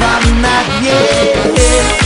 sercu schowam na